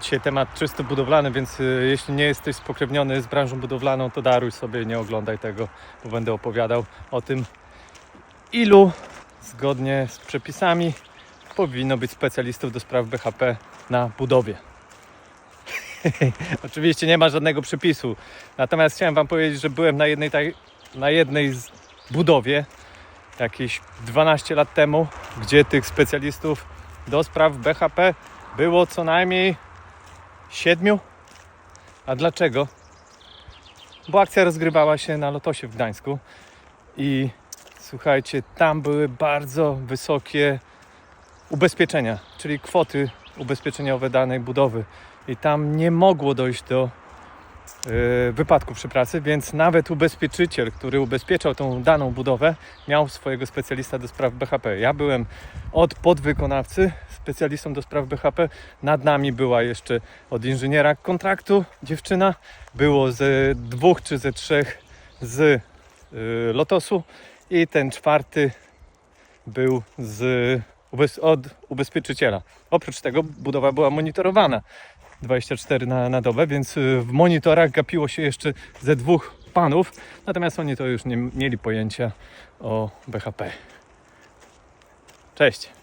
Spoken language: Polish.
dzisiaj temat czysto budowlany, więc y, jeśli nie jesteś spokrewniony z branżą budowlaną, to daruj sobie, nie oglądaj tego, bo będę opowiadał o tym, ilu zgodnie z przepisami powinno być specjalistów do spraw BHP na budowie. Oczywiście nie ma żadnego przepisu. Natomiast chciałem Wam powiedzieć, że byłem na jednej, taj, na jednej z budowie jakieś 12 lat temu, gdzie tych specjalistów do spraw BHP było co najmniej 7. A dlaczego? Bo akcja rozgrywała się na Lotosie w Gdańsku i słuchajcie, tam były bardzo wysokie ubezpieczenia, czyli kwoty ubezpieczeniowe danej budowy. I tam nie mogło dojść do e, wypadków przy pracy, więc nawet ubezpieczyciel, który ubezpieczał tą daną budowę, miał swojego specjalista do spraw BHP. Ja byłem od podwykonawcy specjalistą do spraw BHP. Nad nami była jeszcze od inżyniera kontraktu dziewczyna. Było ze dwóch czy ze trzech z y, Lotosu i ten czwarty był z, ubez, od ubezpieczyciela. Oprócz tego budowa była monitorowana 24 na, na dobę, więc y, w monitorach gapiło się jeszcze ze dwóch panów, natomiast oni to już nie mieli pojęcia o BHP. Cześć!